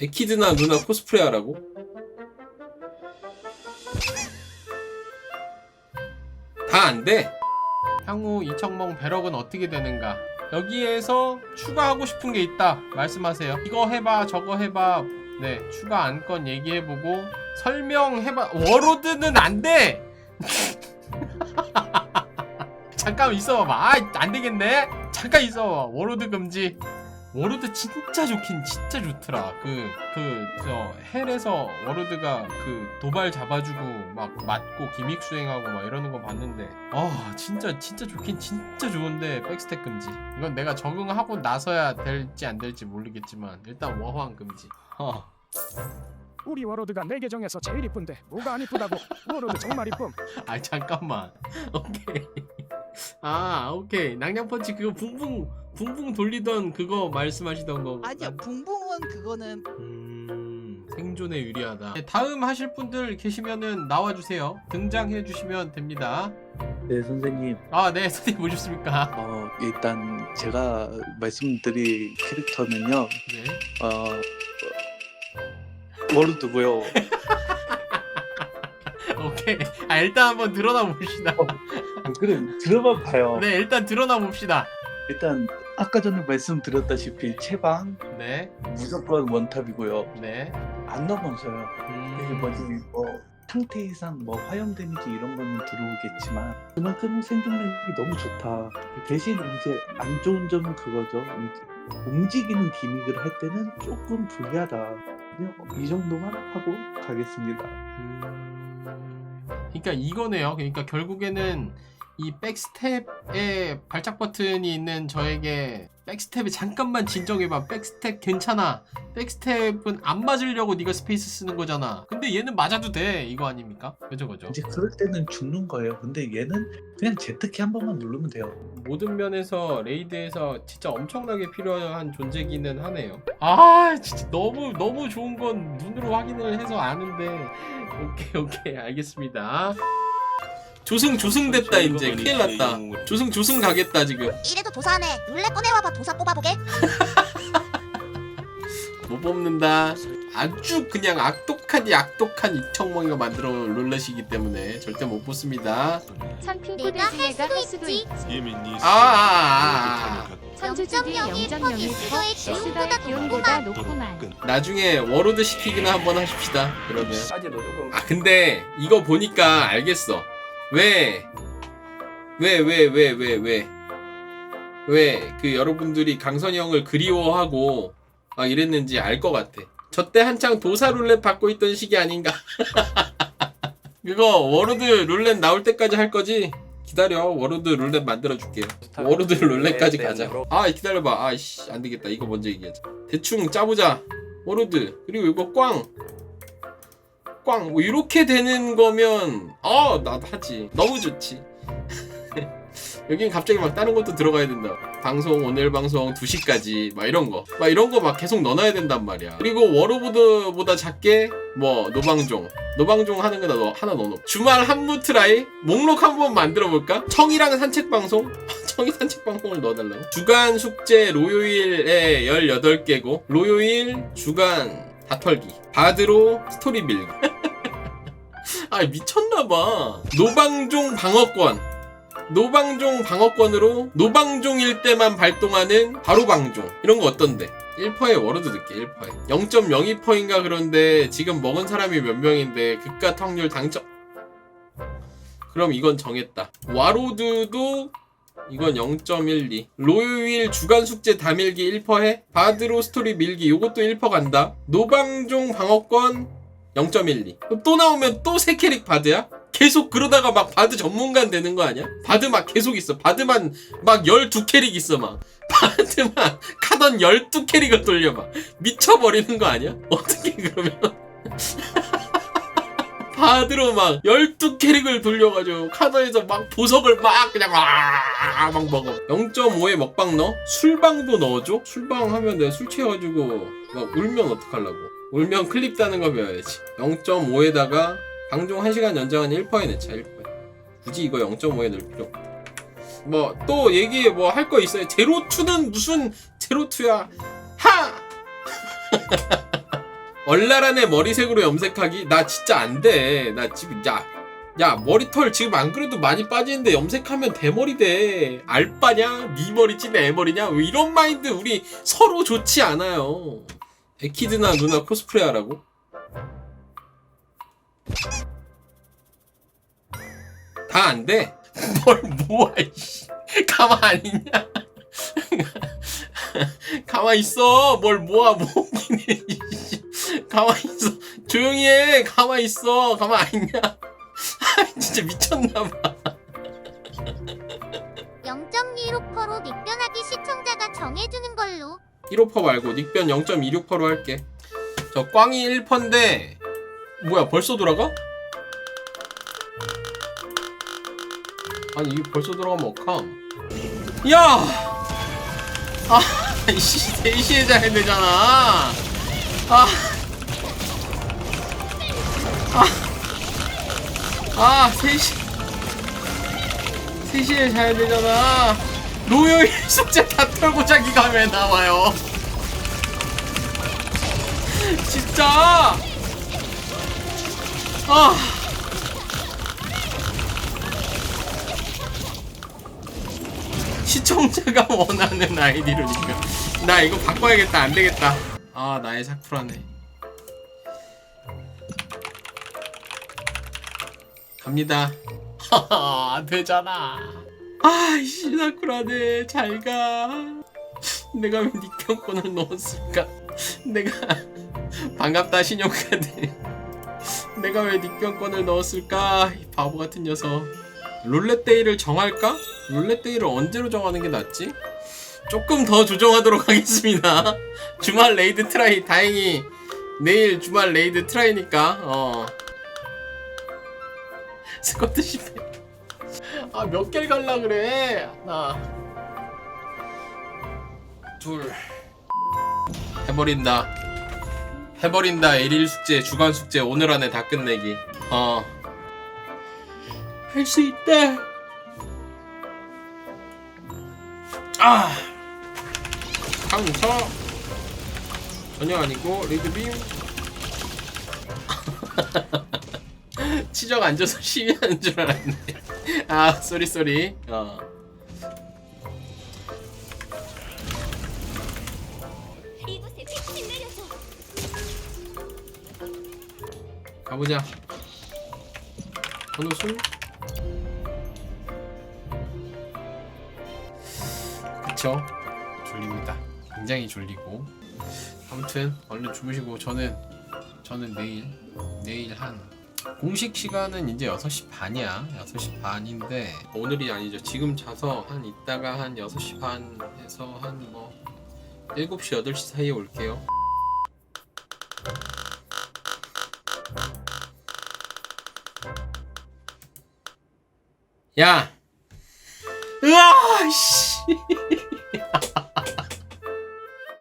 에키드나 누나 코스프레 하라고? 다 안 돼. 향후 이청몽 배럭은 어떻게 되는가? 여기에서 추가하고 싶은 게 있다. 말씀하세요. 이거 해봐, 저거 해봐. 네, 추가 안건 얘기해보고 설명해봐. 워로드는 안 돼. 잠깐 있어봐봐. 아, 안 되겠네. 잠깐 있어봐. 워로드 금지. 워로드 진짜 좋긴 진짜 좋더라. 그 그 저 헬에서 워로드가 그 도발 잡아주고 막 맞고 기믹 수행하고 막 이러는 거 봤는데 아 진짜 진짜 좋긴 진짜 좋은데 백스텝 금지. 이건 내가 적응하고 나서야 될지 안 될지 모르겠지만 일단 워호한 금지. 어. 우리 워로드가 내 계정에서 제일 이쁜데 뭐가 안 이쁘다고 워로드 정말 이쁨 아 잠깐만. 오케이. 아 오케이. 낭냥 펀치 그거 붕붕 붕붕 돌리던 그거 말씀하시던 거. 아니야 붕붕은 그거는 음, 생존에 유리하다. 네, 다음 하실 분들 계시면은 나와주세요. 등장해 주시면 됩니다. 네 선생님 아, 네, 선생님 오셨습니까? 어, 일단 제가 말씀드릴 캐릭터는요 네. 어, 워르드고요 오케이. 아, 일단 한번 드러나 봅시다. 그래 들어봐 봐요 네, 일단 드러나 봅시다. 일단 아까 전에 말씀드렸다시피 채방 네, 무조건 원탑이고요. 네. 안 넘어서요. 이게 음, 뭐지? 뭐 상태 이상 뭐 화염 데미지 이런 거는 들어오겠지만 그만큼 생존력이 너무 좋다. 대신 이제 안 좋은 점은 그거죠. 움직이는 기믹을 할 때는 조금 불리하다. 그냥 이 정도만 하고 가겠습니다. 음, 그러니까 이거네요. 그러니까 결국에는 이 백스텝에 발작 버튼이 있는 저에게 백스텝에 잠깐만 진정해봐. 백스텝 괜찮아. 백스텝은 안 맞으려고 네가 스페이스 쓰는 거잖아. 근데 얘는 맞아도 돼. 이거 아닙니까? 그죠 그죠. 이제 그럴 때는 죽는 거예요 근데 얘는 그냥 Z키 한 번만 누르면 돼요 모든 면에서 레이드에서 진짜 엄청나게 필요한 존재기는 하네요. 아 진짜 너무 너무 좋은 건 눈으로 확인을 해서 아는데 오케이 오케이 알겠습니다. 조승 조승 됐다 이제 큰일 났다. 조승 조승 가겠다 지금. 이래도 도사하네 룰렛 꺼내와봐 도사 뽑아보게 못 뽑는다. 아주 그냥 악독하디 악독한 이청몽이가 만들어 룰렛이기 때문에 절대 못 뽑습니다. 선핑푸드 내가 할 수도 수도 있지. 네 아, 아, 아, 선주주들 0.01 0.01 스더의 스더의 기운보다 기온보다 높구만. 높구만 나중에 워로드 시키기나 한번 하십시다. 그러면. 조금 아 근데 이거 보니까 알겠어. 왜? 왜 왜 왜 왜 왜? 왜 그 여러분들이 강선이 형을 그리워하고 막 이랬는지 알 것 같아. 저때 한창 도사 룰렛 받고 있던 시기 아닌가? 그거 워로드 룰렛 나올 때까지 할 거지? 기다려 워로드 룰렛 만들어 줄게요. 워로드 룰렛까지 가자. 아 기다려봐. 아이씨 안 되겠다. 이거 먼저 얘기하자. 대충 짜보자. 워로드 그리고 이거 꽝. 꽝. 뭐 이렇게 되는 거면 어 나도 하지. 너무 좋지. 여긴 갑자기 막 다른 것도 들어가야 된다. 방송 오늘 방송 2시까지 막 이런 거. 막 이런 거 막 계속 넣어놔야 된단 말이야. 그리고 워로보드보다 작게 뭐 노방종. 노방종 하는 거나 너 하나 넣어놓고 주말 한무 트라이 목록 한번 만들어 볼까? 청이랑 산책 방송 청이 산책 방송을 넣어달라고 주간 숙제 로요일에 18개고 로요일 주간 다 털기 바드로 스토리 밀기 아 미쳤나봐. 노방종 방어권. 노방종 방어권으로 노방종일 때만 발동하는 바로 방종. 이런 거 어떤데? 1퍼에 워로드 듣게 1퍼에. 0.02퍼인가 그런데 지금 먹은 사람이 몇 명인데 극과 확률 당첨. 그럼 이건 정했다. 와로드도 이건 0.12 로요일 주간 숙제 다 밀기 1퍼 해 바드로 스토리 밀기. 요것도 1퍼 간다. 노방종 방어권 0.12또 나오면 또 새 캐릭 바드야? 계속 그러다가 막 바드 전문가 되는 거 아니야? 바드 막 계속 있어 바드만 막 12캐릭 있어 막 바드만 카던 12캐릭을 돌려 막 미쳐버리는 거 아니야? 어떻게 그러면 바드로 막 12캐릭을 돌려가지고 카더에서 막 보석을 막 그냥 와막 먹어 0.5에 먹방 넣어? 술방도 넣어줘? 술방 하면 내가 술 취해가지고 막 울면 어떡하려고 울면 클립 따는 거 배워야지 0.5에다가 방종 1시간 연장은 1%에 넣자 1%에 굳이 이거 0.5에 넣을 필요 없다 뭐 또 얘기 뭐 할 거 있어요 제로2는 무슨 제로2야 하! 얼라란의 머리색으로 염색하기? 나 진짜 안 돼. 나 지금 야. 야 머리털 지금 안 그래도 많이 빠지는데 염색하면 대머리 돼 알바냐? 네 머리지 내 머리냐? 왜 이런 마인드 우리 서로 좋지 않아요 에키드나 누나 코스프레 하라고? 다 안 돼? 뭘 모아 이씨 가만 안 있냐? 가만 있어 뭘 모아 모으긴 해 이씨. 가만 있어 조용히 해 가만 있어 가만 안 있냐? 진짜 미쳤나봐 0.26%로 닉변하기 시청자가 정해주는 걸로 1호퍼 말고 닉변 0.26%로 할게. 저 꽝이 1퍼인데 뭐야 벌써 돌아가? 아니 이게 벌써 돌아가면 어떡함? 야! 아 이씨 3시에 자야 되잖아. 아. 아, 3시 3시에 자야 되잖아 로열 숙제 다 털고 자기가 왜 나와요. 진짜! 아! 시청자가 원하는 아이디로 니까. 나 이거 바꿔야겠다. 안 되겠다. 아 나의 사쿠라네. 갑니다. 하하 되잖아 아이씨 사쿠라네 잘가. 내가 왜 닉평권을 넣었을까? 내가 반갑다 신용카드 내가 왜 닉변권을 넣었을까? 이 바보 같은 녀석. 롤렛데이를 정할까? 롤렛데이를 언제로 정하는 게 낫지? 조금 더 조정하도록 하겠습니다. 주말 레이드 트라이 다행히. 내일 주말 레이드 트라이니까 어. 스쿼트 실패 아 몇 개를 갈라 그래? 하나. 둘. 해버린다. 해버린다 일일 숙제 주간 숙제 오늘 안에 다 끝내기. 어. 할 수 있다 아. 강서 전혀 아니고 리드빔. 치적 앉아서 시위하는 줄 알았네 아 쏘리 쏘리 어 가보자. 어느 숨? 그쵸? 졸립니다. 굉장히 졸리고. 아무튼 얼른 주무시고 저는 저는 내일 내일 한 공식 시간은 이제 6시 반이야. 6시 반인데 오늘이 아니죠. 지금 자서 한 이따가 한 6시 반에서 한 뭐 7시 8시 사이에 올게요. 야! 으아! 씨!